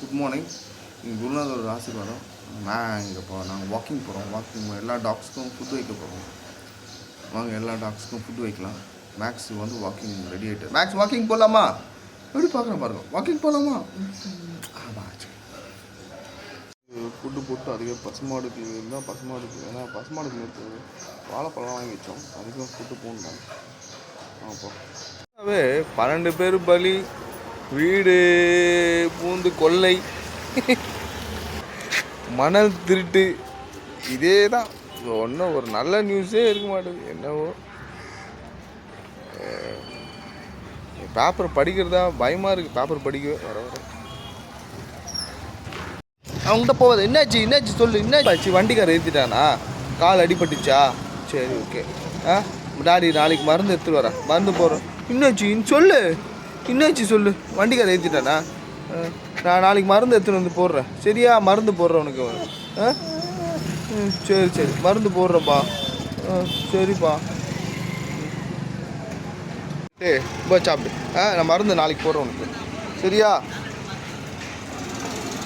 Good morning எங்கள் குருநாதர் ஆசீர்வாதம். நான் இங்கே இப்போ நாங்கள் வாக்கிங் போகிறோம் வாக்கிங் எல்லா டாக்ஸ்க்கும் ஃபுட் வைக்க போகிறோம் வாங்க எல்லா டாக்ஸ்க்கும் ஃபுட் வைக்கலாம். மேக்ஸ் வந்து வாக்கிங் ரெடி ஆகிட்டு மேக்ஸ் வாக்கிங் போகலாமா எப்படி பார்க்குறேன் பாருங்க. வாக்கிங் போகலாமா ஃபுட்டு போட்டு அதுவே பசுமாடுக்கு இருந்தால் பசுமாடுக்கு ஏன்னா பசுமாடுக்கு நேற்று வாழைப்பழம் வாங்கி வச்சோம். அதுக்கும் ஃபுட்டு போகணும் அப்போ பன்னெண்டு பேர் பலி. வீடு பூந்து கொள்ளை. மணல் திருட்டு. இதே தான் ஒன்றும் ஒரு நல்ல நியூஸே இருக்க மாட்டேது என்னவோ. பேப்பர் படிக்கிறதா? பயமாக இருக்குது பேப்பர் படிக்கவே. வர வர. அவங்ககிட்ட போகாது. என்னாச்சு? என்னாச்சு? சொல்லு. என்னாச்சு? வண்டிக்கார ஏற்றிட்டானா கால் அடிபட்டுச்சா? சரி ஓகே ஆ? டாடி நாளைக்கு மருந்து எடுத்துகிட்டு வரேன். மருந்து போகிறோம் என்னாச்சு? சொல்லு. என்னாச்சு சொல்லு. வண்டிக்கார ஏற்றிட்டானா நான் நாளைக்கு மருந்து எடுத்துன்னு வந்து போடுறேன். சரியா? மருந்து போடுறேன் உனக்கு. ஆ? ம், சரி சரி. மருந்து போடுறேன்ப்பா. ஆ சரிப்பா. டேய் போ சாப்பிடு. ஆ நான் மருந்து நாளைக்கு போடுறேன் உனக்கு. சரியா?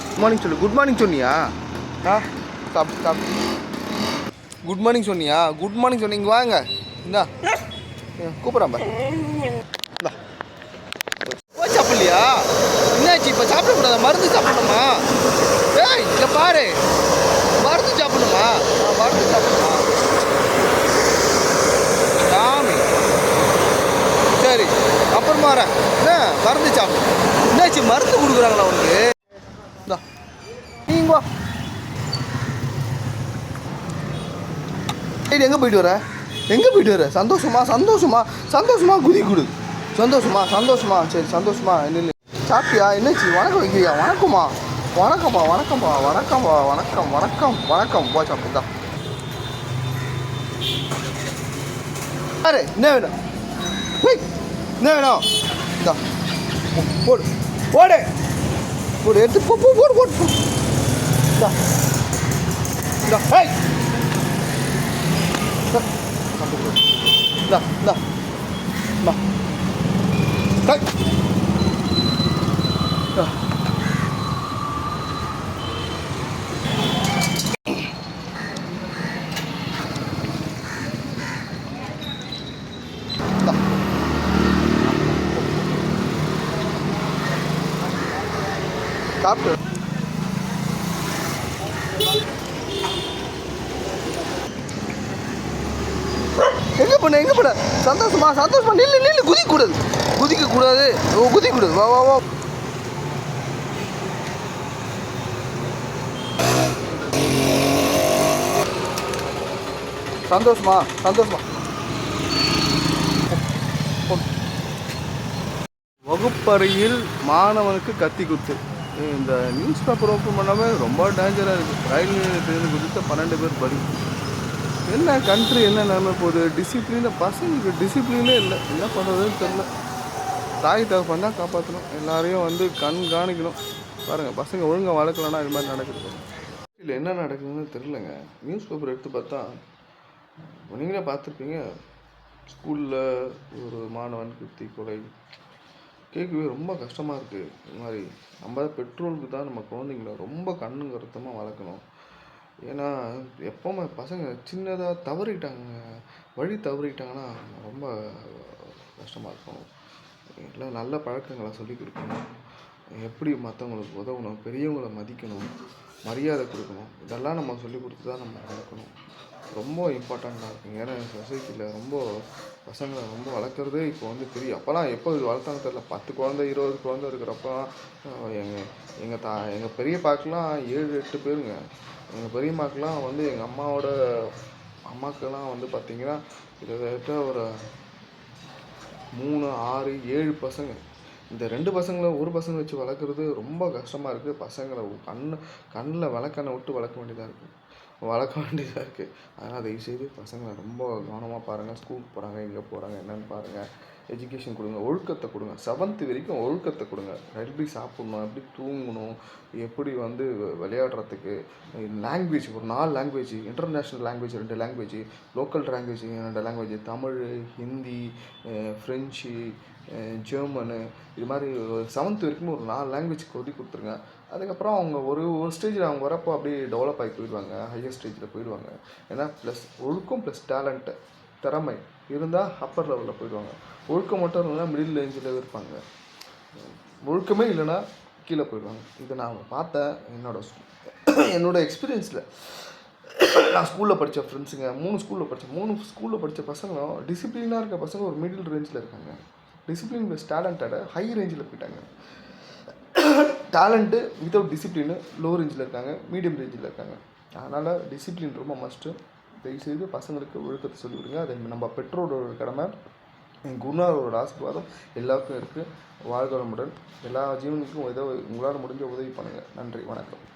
குட் மார்னிங் சொல்லு. குட் மார்னிங் சொன்னியா? ஆ சாப்பிடு சாப்பிடு. குட் மார்னிங் சொன்னியா? குட் மார்னிங் சொன்னீங்க வாங்க. இந்தா. கூப்பிட்றான் பாரு. என்னாச்சு இப்போ மருந்து சாப்பிடணுமா? ஏய் இங்கே பாரு. மருந்து சாப்பிடணுமா? மருந்து சாப்பிடணுமா? சாமி. சரி அப்புறமா வரேன் என்ன? மருந்து சாப்பிடு. என்னாச்சு? மருந்து கொடுக்குறாங்களா உனக்கு? இந்தா. நீங்க எங்கே போயிட்டு வர? எங்கே போயிட்டு வர? சந்தோஷமா? சந்தோஷமா? சந்தோஷமா குதி கொடு. சந்தோஷமா? சந்தோஷமா? சரி சந்தோஷமா. என்ன சாப்பிட்டியா? என்னச்சு? வணக்கம் வைக்கிறியா? வணக்கம்மா. வணக்கம்மா வணக்கம்மா வணக்கம்மா வணக்கம் வணக்கம் வணக்கம். போ சாப்பிட்டுதான் அரே என்ன வேணும்? என்ன வேணும்? இந்தா. போடு. போடு. போடு எடுத்து போ போ போடு போடு போ. இந்தா. இந்தா. ஹேய் இந்தா. இந்தா இந்தா. இந்தா. கை இந்தா. எங்க பண்ண எங்க பண்ண? சந்தோஷமா சந்தோஷமா நில்லு நில்லு. குதிக்க கூடாது குதிக்க கூடாது ஓ குதிக்கூடாது வா வா வா. சந்தோஷமா சந்தோஷமா. வகுப்பறையில் மாணவனுக்கு கத்தி குத்து. இந்த நியூஸ் பேப்பர் ஓப்பன் பண்ணாமல் ரொம்ப டேஞ்சராக இருக்குது ரயில் நிலையத்திலிருந்து குதித்த பன்னெண்டு பேர் பலி. என்ன கண்ட்ரி என்ன நிலைமை போகுது? டிசிப்ளினில் பசங்களுக்கு டிசிப்ளினே இல்லை. என்ன பண்ணுறதுன்னு தெரில தாய் தகப்பன் தான் காப்பாற்றணும் எல்லாரையும் வந்து கண்காணிக்கணும். பாருங்கள் பசங்க ஒழுங்காக வளர்க்கலன்னா இது மாதிரி நடக்குது. இல்லை என்ன நடக்குதுன்னு தெரிலங்க நியூஸ் பேப்பர் எடுத்து பார்த்தா நீங்களே பார்த்துருப்பீங்க. ஸ்கூலில் ஒரு மாணவன் குத்தி கொலை. கேட்கவே ரொம்ப கஷ்டமாக இருக்குது இது மாதிரி நம்ம பெற்றோருக்கு தான் நம்ம குழந்தைங்கள ரொம்ப கண்ணு கருத்தமாக வளர்க்கணும். ஏன்னா எப்போவுமே பசங்க சின்னதாக தவறிட்டாங்க வழி தவறிட்டாங்கன்னா ரொம்ப கஷ்டமாக இருக்கும். எல்லாம் நல்ல பழக்கங்களை சொல்லிக் கொடுக்கணும். எப்படி மற்றவங்களுக்கு உதவணும் பெரியவங்களை மதிக்கணும் மரியாதை கொடுக்கணும். இதெல்லாம் நம்ம சொல்லிக் கொடுத்து தான் நம்ம வளர்க்கணும். ரொம்ப இம்பார்ட்டண்ட்டாக இருக்குங்க ஏன்னா சொசைட்டியில் ரொம்ப பசங்களை ரொம்ப வளர்க்குறதே இப்போ வந்து பெரிய அப்போலாம் எப்போ இது வளர்த்தாங்க தெரில பத்து குழந்தை இருபது குழந்தை இருக்கிறப்பலாம் எங்கள் எங்கள் தா எங்கள் பெரிய பாக்கெலாம் ஏழு எட்டு பேருங்க. எங்கள் பெரியம்மாக்கெலாம் வந்து எங்கள் அம்மாவோட அம்மாக்கெல்லாம் வந்து பார்த்திங்கன்னா கிட்டத்தட்ட ஒரு மூணு ஆறு ஏழு பசங்க. இந்த ரெண்டு பசங்களை ஒரு பசங்க வச்சு வளர்க்குறது ரொம்ப கஷ்டமாக இருக்குது பசங்களை கண்ணு கண்ணில் விளக்கண்ணை விட்டு வளர்க்க வேண்டியதாக இருக்குது வளர்க்க வேண்டியதாக இருக்குது அதனால் தயவுசெய்து பசங்களை ரொம்ப கவனமாக பாருங்கள் ஸ்கூலுக்கு போகிறாங்க எங்கே போகிறாங்க என்னென்னு பாருங்கள் எஜுகேஷன் கொடுங்க ஒழுக்கத்தை கொடுங்க. செவன்த்து வரைக்கும் ஒழுக்கத்தை கொடுங்க. எப்படி சாப்பிட்ணும் எப்படி தூங்கணும் எப்படி வந்து விளையாடுறதுக்கு லாங்குவேஜ் ஒரு நாலு லாங்குவேஜ் இன்டர்நேஷ்னல் லாங்குவேஜ் ரெண்டு லாங்குவேஜ் லோக்கல் லாங்குவேஜ் ரெண்டு language Tamil Hindi French German இது மாதிரி செவன்த்து வரைக்கும் ஒரு நாலு லாங்குவேஜ் கொதி கொடுத்துருங்க. அதுக்கப்புறம் அவங்க ஒரு ஒரு ஸ்டேஜில் அவங்க வரப்போ அப்படியே டெவலப் ஆகி போயிடுவாங்க ஹையர் ஸ்டேஜில் போயிடுவாங்க. ஏன்னா ப்ளஸ் ஒழுக்கம் ப்ளஸ் டேலண்ட்டு திறமை இருந்தால் அப்பர் லெவலில் போயிடுவாங்க. ஒழுக்கம் மட்டும் இல்லைன்னா மிடில் ரேஞ்சில் இருப்பாங்க. ஒழுக்கமே இல்லைன்னா கீழே போயிடுவாங்க. இதை நான் பார்த்தேன். என்னோட என்னோடய என்னோட எக்ஸ்பீரியன்ஸில் நான் ஸ்கூலில் படித்த ஃப்ரெண்ட்ஸுங்க மூணு ஸ்கூலில் படித்தேன் மூணு ஸ்கூலில் படித்த பசங்களும் டிசிப்ளினாக இருக்க பசங்க ஒரு மிடில் ரேஞ்சில் இருக்காங்க. டிசிப்ளின் ப்ளஸ் டேலண்டட ஹை ரேஞ்சில் போயிட்டாங்க. டேலண்ட்டு வித்தவுட் டிசிப்ளினு லோ ரேஞ்சில் இருக்காங்க மீடியம் ரேஞ்சில் இருக்காங்க. அதனால் டிசிப்ளின் ரொம்ப மஸ்ட்டு தயவுசெய்து பசங்களுக்கு ஒழுக்கத்தை சொல்லி கொடுங்க அதை நம்ம பெற்றோரோட கடமை. என் குருநாதரோட ஆசீர்வாதம் எல்லாருக்கும் இருக்குது வாழ்க வளமுடன். எல்லா ஜீவனுக்கும் ஏதோ உங்களால் முடிஞ்ச உதவி பண்ணுங்கள் நன்றி. வணக்கம்.